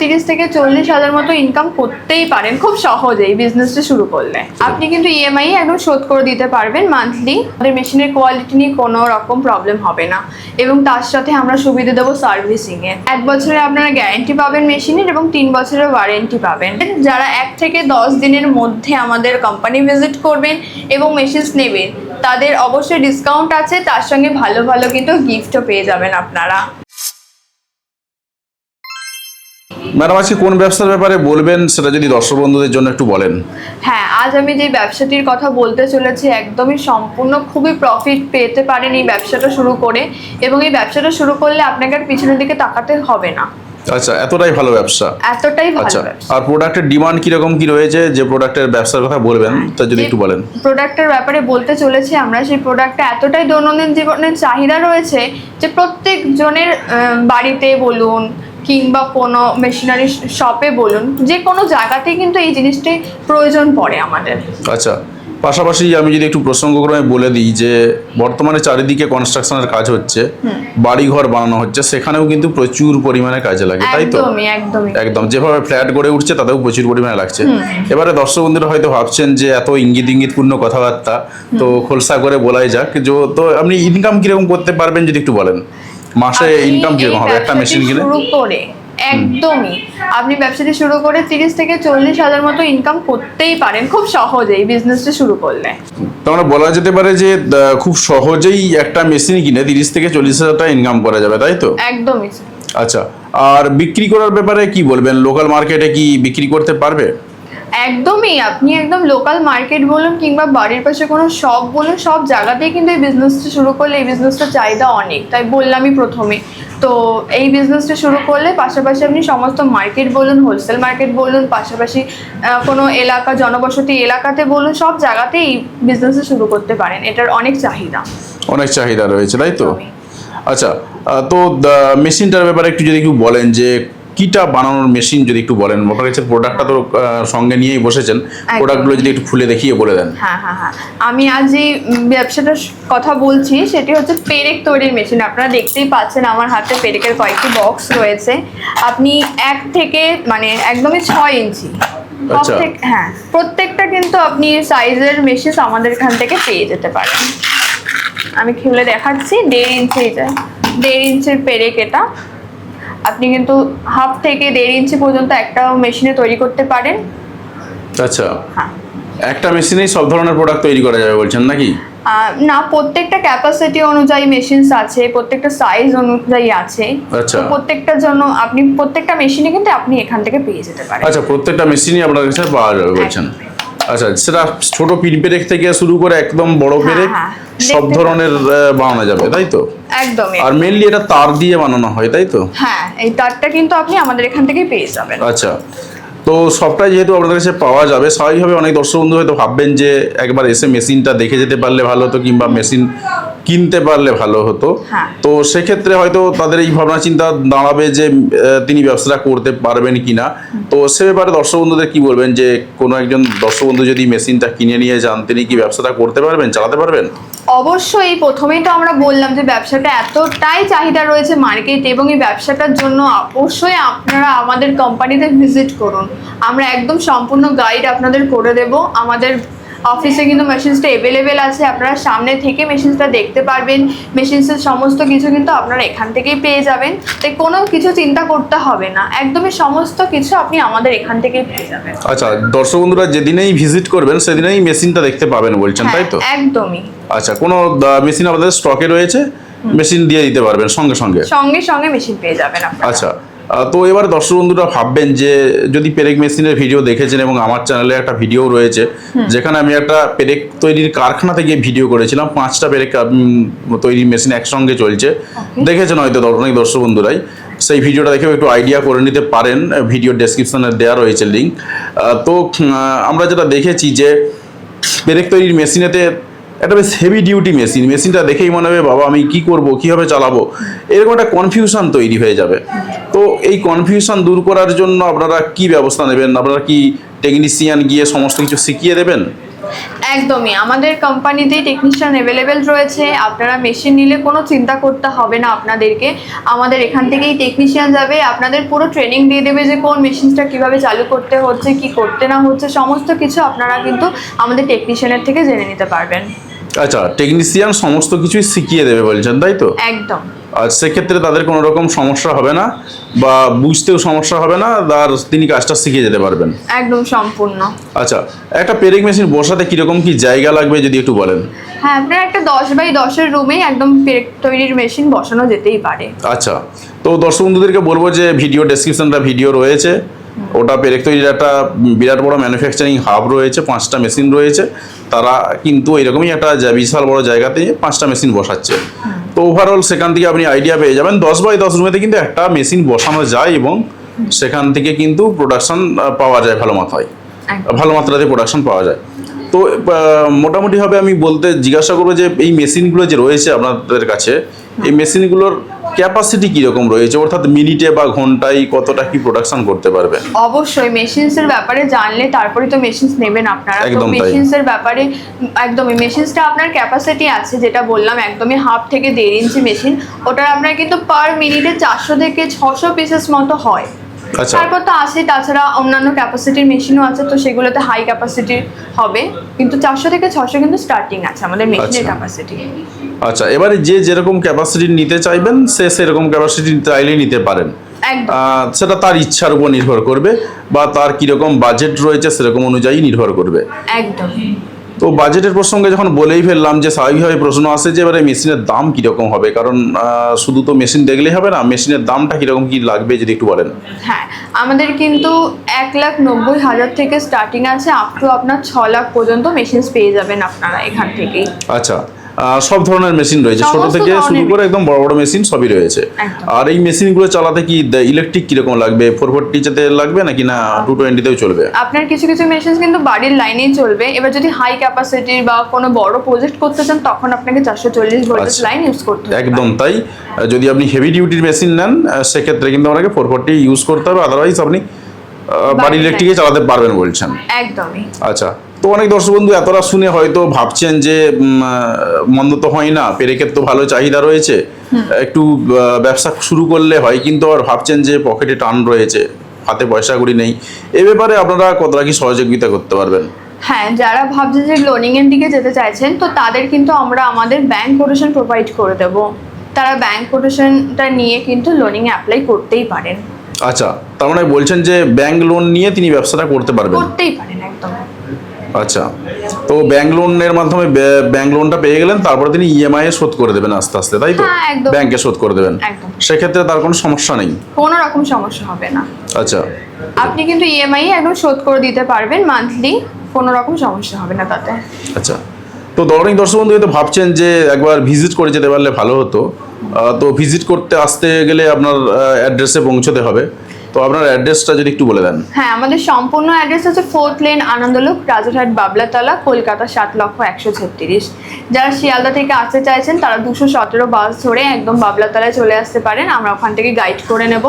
তিরিশ থেকে চল্লিশ হাজার মতো ইনকাম করতেই পারেন। খুব সহজেই বিজনেসটা শুরু করলে। আপনি কিন্তু ইএমআই একদম শোধ করে দিতে পারবেন মান্থলি আমাদের মেশিনের কোয়ালিটি নিয়ে কোনো রকম প্রবলেম হবে না। এবং তার সাথে আমরা সুবিধা দেবো সার্ভিসিংয়ে এক বছরে আপনারা গ্যারেন্টি পাবেন মেশিনের এবং তিন বছরের ওয়ারেন্টি পাবেন। যারা এক থেকে দশ দিনের মধ্যে আমাদের কোম্পানি ভিজিট করবেন এবং মেশিনস নেবেন, তাদের অবশ্যই ডিসকাউন্ট আছে। তার সঙ্গে ভালো ভালো কিন্তু গিফটও পেয়ে যাবেন আপনারা। ম্যাডাম আজকে কোন ব্যবসার ব্যাপারে বলবেন? সেটা যদি দর্শক বন্ধুদের জন্য একটু বলেন। হ্যাঁ আজ আমি যে ব্যবসাটির কথা বলতে চলেছি একদমই সম্পূর্ণ খুবই প্রফিট পেতে পারেন এই ব্যবসাটা শুরু করে এবং এই ব্যবসাটা শুরু করলে আপনাকে আর পিছনের দিকে তাকাতে হবে না। আচ্ছা এতটাই ভালো ব্যবসা। এতটাই ভালো আচ্ছা আর প্রোডাক্টের ডিমান্ড কীরকম কি রয়েছে? যে প্রোডাক্টের ব্যবসার কথা বলবেন তা যদি একটু বলেন। প্রোডাক্টের ব্যাপারে বলতে চলেছি আমরা সেই প্রোডাক্টটা এতটাই দৈনন্দিন জীবনের চাহিদা রয়েছে যে প্রত্যেক জনের বাড়িতে বলুন কিংবা কোনো মেশিনারি শপে বলুন যে কোনো জায়গাতেই কিন্তু এই জিনিসটি প্রয়োজন পড়ে আমাদের। আচ্ছা পাশাপাশি আমি যদি একটু প্রসঙ্গক্রমে বলে দিই যে বর্তমানে চারিদিকে কনস্ট্রাকশনের কাজ হচ্ছে বাড়িঘর বানানো হচ্ছে সেখানেও কিন্তু প্রচুর পরিমাণে কাজে লাগে তাই তো? একদম যেভাবে ফ্ল্যাট গড়ে উঠছে তাতেও প্রচুর পরিমাণে লাগছে। এবারে দর্শক বন্ধুরা হয়তো ভাবছেন যে এত ইঙ্গিত ইঙ্গিতপূর্ণ কথাবার্তা তো খোলসা করে বলাই যাক যে তো আপনি ইনকাম কীরকম করতে পারবেন যদি একটু বলেন। মাসে ইনকাম কীরকম হবে একটা মেশিন কিনে শুরু করে একদমই। আপনি ব্যবসাটি শুরু করে তিরিশ থেকে চল্লিশ হাজার মতো ইনকাম করতেই পারেন খুব সহজেই বিজনেসটা শুরু করলে। তাহলে বলা যেতে পারে যে খুব সহজেই একটা মেশিন কিনে তিরিশ থেকে চল্লিশ হাজার টাকা ইনকাম করা যাবে তাই তো? একদমই। আচ্ছা আর বিক্রি করার ব্যাপারে কি বলবেন? লোকাল মার্কেটে কি বিক্রি করতে পারবে? একদমই আপনি একদম লোকাল মার্কেট বলুন কিংবা বাড়ির পাশে কোনো শপ বলুন সব জায়গাতেই কিন্তু এই বিজনেসটা শুরু করলে এই বিজনেসটার চাহিদা অনেক। তাই বললামই প্রথমে। তো এই বিজনেসটা শুরু করলে পাশাপাশি আপনি সমস্ত মার্কেট বলুন হোলসেল মার্কেট বলুন পাশাপাশি কোনো এলাকা জনবসতি এলাকাতে বলুন সব জায়গাতেই এই বিজনেসটা শুরু করতে পারেন। এটার অনেক চাহিদা। অনেক চাহিদা রয়েছে তাই তো। আচ্ছা তো মেশিনটার ব্যাপারে একটু যদি একটু বলেন যে কিটা বানানোর মেশিন যদি একটু বলেন মোটর কাছে প্রোডাক্টটা তো সঙ্গে নিয়েই বসেছেন প্রোডাক্টগুলো যদি একটু খুলে দেখিয়ে বলে দেন। হ্যাঁ হ্যাঁ হ্যাঁ। আমি আজ এই ব্যবসাটার কথা বলছি সেটি হচ্ছে পেরেক তৈরির মেশিন আপনারা দেখতেই পাচ্ছেন আমার হাতে পেরেকের কয়েকটি বক্স রয়েছে। আপনি এক থেকে মানে একদমই ছয় ইঞ্চি। আচ্ছা। হ্যাঁ প্রত্যেকটা কিন্তু আপনি সাইজের মেশিন আমাদের এখান থেকে পেয়ে যেতে পারেন। আমি খুলে দেখাচ্ছি দেড় ইঞ্চি এটা দেড় ইঞ্চির পেরেক এটা। আপনি কিন্তু হাফ থেকে দেড় ইঞ্চি পর্যন্ত একটা মেশিনে তৈরি করতে পারেন। আচ্ছা। হ্যাঁ। একটা মেশিনেই সব ধরনের প্রোডাক্ট তৈরি করা যাবে বলছেন নাকি? না প্রত্যেকটা ক্যাপাসিটি অনুযায়ী মেশিনস আছে প্রত্যেকটা সাইজ অনুযায়ী আছে। আচ্ছা। প্রত্যেকটার জন্য আপনি প্রত্যেকটা মেশিনে কিন্তু আপনি এখান থেকে পেয়ে যেতে পারেন। আচ্ছা প্রত্যেকটা মেশিনই আপনার কাছে পাওয়া যাবে বলছেন। আচ্ছা সেটা ছোট পিন পেরেক থেকে শুরু করে একদম বড় হ্যাঁ, পেরেক হ্যাঁ। সব ধরনের বানানো যাবে তাই তো? একদমই। আর মেইনলি এটা তার দিয়ে বানানো হয় তাই তো? হ্যাঁ এই তারটা কিন্তু আপনি আমাদের এখান থেকে পেয়ে যাবেন। আচ্ছা তো সবটাই যেহেতু আপনাদের কাছে পাওয়া যাবে স্বাভাবিকভাবে অনেক দর্শক বন্ধু হয়তো ভাববেন যে একবার এসে মেশিনটা দেখে যেতে পারলে ভালো হতো কিংবা মেশিন কিনতে পারলে ভালো হতো। হ্যাঁ। তো সেক্ষেত্রে হয়তো তাদের এই ভাবনা চিন্তা দাঁড়াবে যে তিনি ব্যবসাটা করতে পারবেন কিনা। তো সে ব্যাপারে দর্শক বন্ধুদের কি বলবেন যে কোনো একজন দর্শক বন্ধু যদি মেশিনটা কিনে নিয়ে যান তিনি কি ব্যবসাটা করতে পারবেন চালাতে পারবেন? অবশ্যই প্রথমেই তো আমরা বললাম যে ব্যবসাটা এতটাই চাহিদা রয়েছে মার্কেট এবং এই ব্যবসাটার জন্য অবশ্যই আপনারা আমাদের কোম্পানিতে ভিজিট করুন। আমরা একদম সম্পূর্ণ গাইড আপনাদের করে দেব। আমাদের অফিসে কিন্তু মেশিনসটা অ্যাভেলেবেল আছে আপনারা সামনে থেকে মেশিনসটা দেখতে পারবেন। মেশিনসের সমস্ত কিছু কিন্তু আপনারা এখান থেকেই পেয়ে যাবেন। তাই কোনো কিছু চিন্তা করতে হবে না। একদমই সমস্ত কিছু আপনি আমাদের এখান থেকেই পেয়ে যাবেন। আচ্ছা দর্শক বন্ধুরা যেদিনেই ভিজিট করবেন সেদিনেই মেশিনটা দেখতে পাবেন বলছেন তাই তো? হ্যাঁ, একদমই। আচ্ছা কোনো মেশিন আপনাদের স্টকে রয়েছে? মেশিন দিয়ে দিতে পারবেন সঙ্গে সঙ্গে? সঙ্গে সঙ্গে মেশিন পেয়ে যাবেন আপনারা। আচ্ছা তো এবার দর্শক বন্ধুরা ভাববেন যে যদি পেরেক মেশিনের ভিডিও দেখেছেন এবং আমার চ্যানেলে একটা ভিডিও রয়েছে যেখানে আমি একটা পেরেক তৈরির কারখানা থেকে ভিডিও করেছিলাম। পাঁচটা পেরেক তৈরির মেশিন একসঙ্গে চলছে। দেখেছেন হয়তো অনেক দর্শক বন্ধুরাই। সেই ভিডিওটা দেখেও একটু আইডিয়া করে নিতে পারেন। ভিডিও ডেসক্রিপশনে দেওয়া রয়েছে লিঙ্ক তো আমরা যেটা দেখেছি যে পেরেক তৈরির মেশিনেতে একটা বেশ হেভি ডিউটি মেশিন মেশিনটা দেখেই মনে হবে, বাবা, আমি কি করব? কীভাবে চালাবো? এরকম একটা কনফিউশন তৈরি হয়ে যাবে। তো এই কনফিউশন দূর করার জন্য আপনারা কি ব্যবস্থা নেবেন? আপনারা কি টেকনিশিয়ান গিয়ে সমস্ত কিছু শিখিয়ে দেবেন? একদমই। আমাদের কোম্পানিতেই টেকনিশিয়ান অ্যাভেলেবেল রয়েছে। আপনারা মেশিন নিলে কোনো চিন্তা করতে হবে না আপনাদেরকে। আমাদের এখান থেকেই টেকনিশিয়ান যাবে। আপনাদের পুরো ট্রেনিং দিয়ে দেবে যে কোন মেশিনটা কীভাবে চালু করতে হচ্ছে, কি করতে না হচ্ছে, সমস্ত কিছু আপনারা কিন্তু আমাদের টেকনিশিয়ানের থেকে জেনে নিতে পারবেন। আচ্ছা টেকনিশিয়ান সমস্ত কিছুই শিখিয়ে দেবে বলছেন তাই তো? একদম। আর সেক্ষেত্রে তাদের কোনো রকম সমস্যা হবে না বা বুঝতেও সমস্যা হবে না আর তিনি কাজটা শিখে যেতে পারবেন। একদম সম্পূর্ণ। আচ্ছা একটা পেরেক মেশিন বসাতে কীরকম কি জায়গা লাগবে যদি একটু বলেন? হ্যাঁ আপনার একটা দশ বাই দশের রুমেই একদম পেরেক তৈরির মেশিন বসানো যেতেই পারে। আচ্ছা তো দর্শক বন্ধুদেরকে বলব যে ভিডিও ডেসক্রিপশনটা ভিডিও রয়েছে। ওটা পেরেক তৈরির একটা বিরাট বড় ম্যানুফ্যাকচারিং হাব রয়েছে পাঁচটা মেশিন রয়েছে। তারা কিন্তু এরকমই একটা বিশাল বড় জায়গাতে পাঁচটা মেশিন বসাচ্ছে। তো ওভারঅল সেখান থেকে আপনি আইডিয়া পেয়ে যাবেন। দশ বাই দশ রুমেতে কিন্তু একটা মেশিন বসানো যায় এবং সেখান থেকে কিন্তু প্রোডাকশন পাওয়া যায় ভালো মাথায়। ভালো মাত্রাতে প্রোডাকশন পাওয়া যায়। তো মোটামুটিভাবে আমি বলতে জিজ্ঞাসা করব যে এই মেশিনগুলো যে রয়েছে আপনাদের কাছে এই মেশিনগুলোর ক্যাপাসিটি কীরকম রয়েছে? অর্থাৎ মিনিটে বা ঘন্টায় কতটা কি প্রোডাকশন করতে পারবে? অবশ্যই মেশিনসের ব্যাপারে জানলে তারপরে তো মেশিনস নেবেন আপনারা। তো মেশিনসের ব্যাপারে একদমই মেশিনসটা আপনার ক্যাপাসিটি আছে যেটা বললাম একদমই হাফ থেকে দেড় ইঞ্চি মেশিন ওটার আপনার কিন্তু পার মিনিটে চারশো থেকে ছশো পিসেস মতো হয়। তারপর তো আছে তাছাড়া অন্যান্য ক্যাপাসিটির মেশিনও আছে তো সেগুলোতে হাই ক্যাপাসিটির হবে। কিন্তু চারশো থেকে ছশো কিন্তু স্টার্টিং আছে আমাদের মেশিনের আচ্ছা। ক্যাপাসিটি আচ্ছা এবারে যে যেরকম ক্যাপাসিটি নিতে চাইবেন সে সেরকম ক্যাপাসিটি চাইলেই নিতে পারেন। সেটা তার ইচ্ছার উপর নির্ভর করবে বা তার কীরকম বাজেট রয়েছে সেরকম অনুযায়ী নির্ভর করবে। একদম। তো বাজেটের প্রসঙ্গে যখন বলেই ফেললাম যে স্বাভাবিকভাবে প্রশ্ন আসে যে এবারে মেশিনের দাম কীরকম হবে কারণ শুধু তো মেশিন দেখলেই হবে না মেশিনের দামটা কীরকম কী লাগবে যদি একটু বলেন? হ্যাঁ আমাদের কিন্তু এক লাখ নব্বই হাজার থেকে স্টার্টিং আছে আপ টু আপনার ছ লাখ পর্যন্ত মেশিনস পেয়ে যাবেন আপনারা এখান থেকেই। আচ্ছা সব ধরনের মেশিন রয়েছে। ছোট থেকে শুরু করে একদম বড় বড় মেশিন সবই রয়েছে। আর এই মেশিনগুলো চালাতে কি ইলেকট্রিক কীরকম লাগবে? ফোর ফোরটিতে লাগবে নাকি না টু টোয়েন্টিতেও চলবে? আপনার কিছু কিছু মেশিন কিন্তু বাড়ির লাইনেই চলবে। এবার যদি হাই ক্যাপাসিটির বা কোনো বড় প্রজেক্ট করতে চান তখন আপনাকে চারশো চল্লিশ ভোল্টেজ। লাইন ইউজ করতে হবে। একদম তাই। যদি আপনি হেভি ডিউটির মেশিন নেন সেক্ষেত্রে কিন্তু আপনাকে ফোর ফোরটি ইউজ করতে হবে। আদারওয়াইজ আপনি বাড়ির ইলেকট্রিকে চালাতে পারবেন বলছেন। একদমই। আচ্ছা। অনেক দর্শক বন্ধু এতটা শুনে হয়তো ভাবছেন যে মন্দ তো হয় না পেরেকের তো ভালো চাহিদা রয়েছে। একটু ব্যবসা শুরু করলে হয় কিন্তু আর ভাবছেন যে পকেটে টান রয়েছে হাতে পয়সা কড়ি নেই। এ ব্যাপারে আপনারা কতটা কি সহযোগিতা করতে পারবেন? হ্যাঁ যারা ভাবছে যে লোনিং এর দিকে যেতে চাইছেন তো তাদের কিন্তু আমরা আমাদের ব্যাংক কোটেশন প্রোভাইড করে দেব। তারা ব্যাংক কোটেশনটা নিয়ে কিন্তু লোনিং এ অ্যাপ্লাই করতেই পারেন। আচ্ছা তার মানে বলছেন যে ব্যাংক লোন নিয়ে তিনি ব্যবসাটা করতে পারবেন। করতেই পারেন একদম। আচ্ছা। তো ব্যাংক লোনের মাধ্যমে ব্যাংক লোনটা পেয়ে গেলেন তারপরে তিনি ইএমআই এ শোধ করে দেবেন আস্তে আস্তে তাই তো? ব্যাংকে শোধ করে দেবেন। একদম। সেক্ষেত্রে তার কোনো সমস্যা নেই? কোনো রকম সমস্যা হবে না। আচ্ছা। আপনি কিন্তু ইএমআই একদম শোধ করে দিতে পারবেন মান্থলি কোনো রকম সমস্যা হবে না তাতে। আচ্ছা। তো দর্শক দর্শক বন্ধু হয়তো ভাবছেন যে একবার ভিজিট করে যেতে পারলে ভালো হতো। তো ভিজিট করতে আসতে গেলে আপনার অ্যাড্রেসে পৌঁছতে হবে। তো আপনার অ্যাড্রেসটা যদি একটু বলে দেন। হ্যাঁ আমাদের সম্পূর্ণ অ্যাড্রেস হচ্ছে ফোর্থ লেন আনন্দলোক, রাজারহাট, বাবলাতলা, কলকাতা, সাত লক্ষ একশো ছত্রিশ। যারা শিয়ালদা থেকে আসতে চাইছেন, তারা দুশো সতেরো বাস ধরে একদম বাবলাতলায় চলে আসতে পারেন। আমরা ওখান থেকে গাইড করে নেব।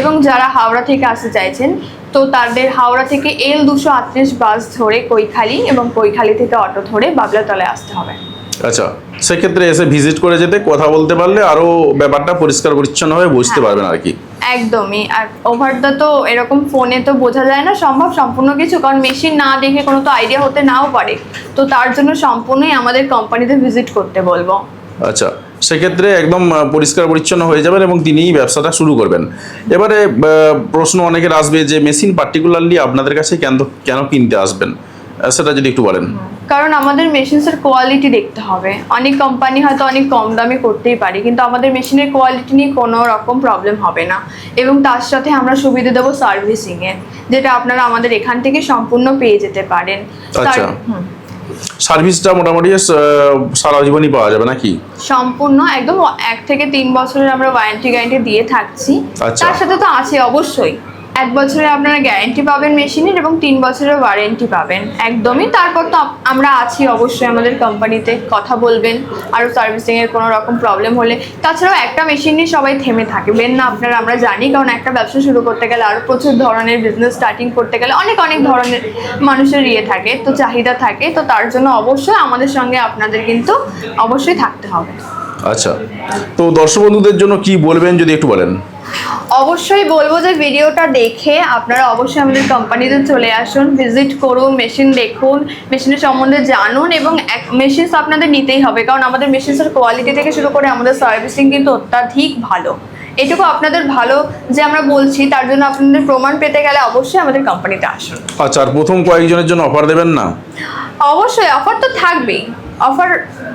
এবং যারা হাওড়া থেকে আসতে চাইছেন, তো তাদের হাওড়া থেকে এল দুশো আটত্রিশ বাস ধরে কৈখালি এবং কৈখালি থেকে অটো ধরে বাবলাতলায় আসতে হবে। আচ্ছা সেক্ষেত্রে এসে ভিজিট করে যেতে কথা বলতে পারলে আরও ব্যাপারটা পরিষ্কার পরিচ্ছন্নভাবে বুঝতে হ্যাঁ। পারবেন আর কি। একদমই। আর ওভার দা তো এরকম ফোনে তো বোঝা যায় না সম্ভব সম্পূর্ণ কিছু কারণ মেশিন না দেখে কোনো তো আইডিয়া হতে নাও পারে। তো তার জন্য সম্পূর্ণই আমাদের কোম্পানিতে ভিজিট করতে বলব। আচ্ছা সেক্ষেত্রে একদম পরিষ্কার পরিচ্ছন্ন হয়ে যাবেন এবং তিনিই ব্যবসাটা শুরু করবেন। এবারে প্রশ্ন অনেকের আসবে যে মেশিন পার্টিকুলারলি আপনাদের কাছে কেন কেন কিনতে আসবেন? সেটা যদি একটু বলেন। কারণ আমাদের মেশিনসের কোয়ালিটি দেখতে হবে। অনেক কোম্পানি হয়তো অনেক কম দামে করতেই পারে কিন্তু আমাদের মেশিনের কোয়ালিটি নিয়ে কোনো রকম প্রবলেম হবে না। এবং তার সাথে আমরা সুবিধা দেবো সার্ভিসিংয়ের যেটা আপনারা আমাদের এখান থেকে সম্পূর্ণ পেয়ে যেতে পারেন। তার- আচ্ছা। সার্ভিসটা মোটামুটি সারা জীবনই পাওয়া যাবে নাকি? সম্পূর্ণ একদম এক থেকে তিন বছরের আমরা ওয়ারেন্টি গ্যারান্টি দিয়ে থাকছি। আচ্ছা। তার সাথে তো আছে অবশ্যই। এক বছরে আপনারা গ্যারেন্টি পাবেন মেশিনের এবং তিন বছরের ওয়ারেন্টি পাবেন। একদমই। তারপর তো আমরা আছি অবশ্যই আমাদের কোম্পানিতে কথা বলবেন। আরও সার্ভিসিংয়ের কোনো রকম প্রবলেম হলে। তাছাড়াও একটা মেশিন নিয়ে সবাই থেমে থাকবেন না আপনারা, আমরা জানি, কারণ একটা ব্যবসা শুরু করতে গেলে আরও প্রচুর ধরনের বিজনেস স্টার্টিং করতে গেলে অনেক অনেক ধরনের মানুষের ইয়ে থাকে, তো চাহিদা থাকে। তো তার জন্য অবশ্যই আমাদের সঙ্গে আপনাদের কিন্তু অবশ্যই থাকতে হবে। আচ্ছা তো দর্শক বন্ধুদের জন্য কি বলবেন যদি একটু বলেন? অবশ্যই বলব যে ভিডিওটা দেখে আপনারা অবশ্যই আমাদের কোম্পানিতে চলে আসুন ভিজিট করুন মেশিন দেখুন মেশিনের সম্বন্ধে জানুন এবং মেশিনস আপনাদের নিতেই হবে কারণ আমাদের মেশিনসের কোয়ালিটি থেকে শুরু করে আমাদের সার্ভিসিং কিন্তু অত্যাধিক ভালো। এটুকু আপনাদের ভালো যে আমরা বলছি তার জন্য আপনাদের প্রমাণ পেতে গেলে অবশ্যই আমাদের কোম্পানিতে আসুন। আচ্ছা আর প্রথম কয়েকজনের জন্য অফার দেবেন না? অবশ্যই অফার তো থাকবেই। অফার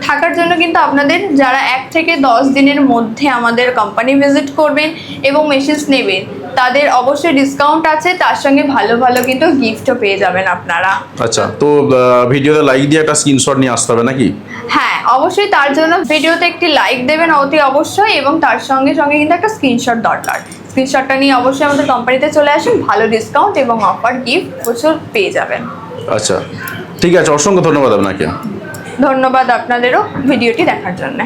থাকার জন্য কিন্তু আপনাদের যারা এক থেকে দশ দিনের মধ্যে আমাদের কোম্পানি ভিজিট করবেন এবং মেশিনস নেবেন তাদের অবশ্যই ডিসকাউন্ট আছে তার সঙ্গে ভালো ভালো কিন্তু গিফটও পেয়ে যাবেন আপনারা। আচ্ছা তো ভিডিওতে লাইক দিয়ে একটা স্ক্রিনশট নিয়ে আসতে হবে নাকি? হ্যাঁ অবশ্যই তার জন্য ভিডিওতে একটি লাইক দেবেন অতি অবশ্যই এবং তার সঙ্গে সঙ্গে কিন্তু একটা স্ক্রিনশট দরকার। স্ক্রিনশটটা নিয়ে অবশ্যই আমাদের কোম্পানিতে চলে আসুন ভালো ডিসকাউন্ট এবং অফার গিফট প্রচুর পেয়ে যাবেন। আচ্ছা ঠিক আছে অসংখ্য ধন্যবাদ আপনাকে। ধন্যবাদ আপনাদেরও ভিডিওটি দেখার জন্য।